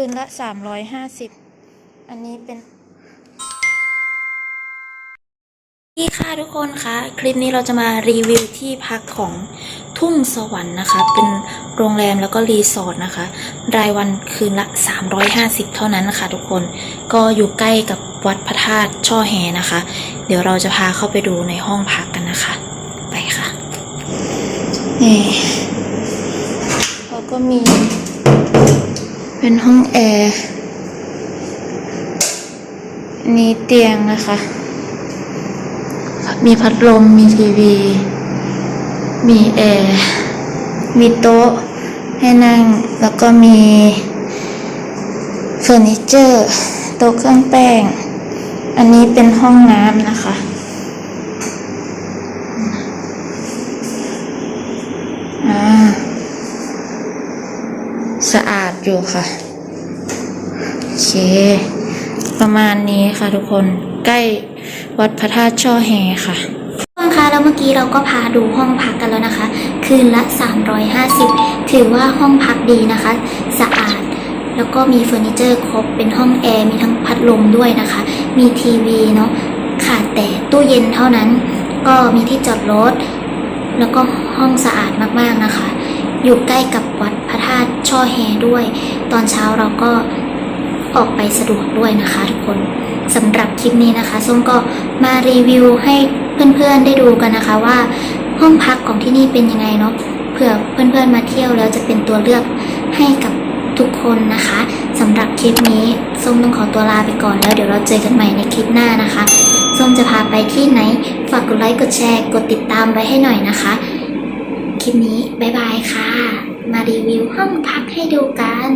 คืนละสามร้อยห้าสิบอันนี้เป็นนี่ค่ะทุกคนคะคลิปนี้เราจะมารีวิวที่พักของทุ่งสวรรค์นะคะ เป็นโรงแรมแล้วก็รีสอร์ทนะคะ รายวันคืนละ 350 เท่านั้นนะคะทุกคนก็อยู่ใกล้กับวัดพระธาตุช่อแหนะคะ เดี๋ยวเราจะพาเข้าไปดูในห้องพักกันนะคะ ไปค่ะนี่เขาก็มี เป็นห้องแอร์อันนี้เตียงนะคะ มีพัดลม มีทีวี มีแอร์ มีโต๊ะให้นั่ง แล้วก็มีเฟอร์นิเจอร์ โต๊ะเครื่องแป้ง อันนี้เป็นห้องน้ำนะคะ อ่า สะอาดอยู่ค่ะ โอเค ประมาณนี้ค่ะทุกคนใกล้วัดพระธาตุช่อแฮค่ะทุกคนคะแล้วเมื่อกี้เราก็พาดูห้องพักกันแล้วนะคะ คืนละ 350 ถือว่าห้องพักดีนะคะ สะอาด แล้วก็มีเฟอร์นิเจอร์ครบเป็นห้องแอร์ มีทั้งพัดลมด้วยนะคะ มีทีวีเนาะขาดแต่ตู้เย็นเท่านั้น ก็มีที่จอดรถ แล้วก็ห้องสะอาดมากๆนะคะ อยู่ใกล้กับวัดพระธาตุช่อแฮด้วย ตอนเช้าเราก็ออกไปสะดวกด้วยนะคะทุกคนสำหรับคลิปนี้นะคะส้มก็มารีวิวให้เพื่อนๆได้ดูกันนะคะว่า ห้องพักของที่นี่เป็นยังไงเนาะเผื่อเพื่อนๆมาเที่ยวแล้วจะเป็นตัวเลือกให้กับทุกคนนะคะสำหรับคลิปนี้ส้มต้องขอตัวลาไปก่อนแล้วเดี๋ยวเราเจอกันใหม่ในคลิปหน้านะคะส้มจะพาไปที่ไหน ฝากกดไลค์กดแชร์ กดติดตามไว้ให้หน่อยนะคะ ลิปนี้ บ๊ายบายค่ะ มารีวิวห้องพักให้ดูกัน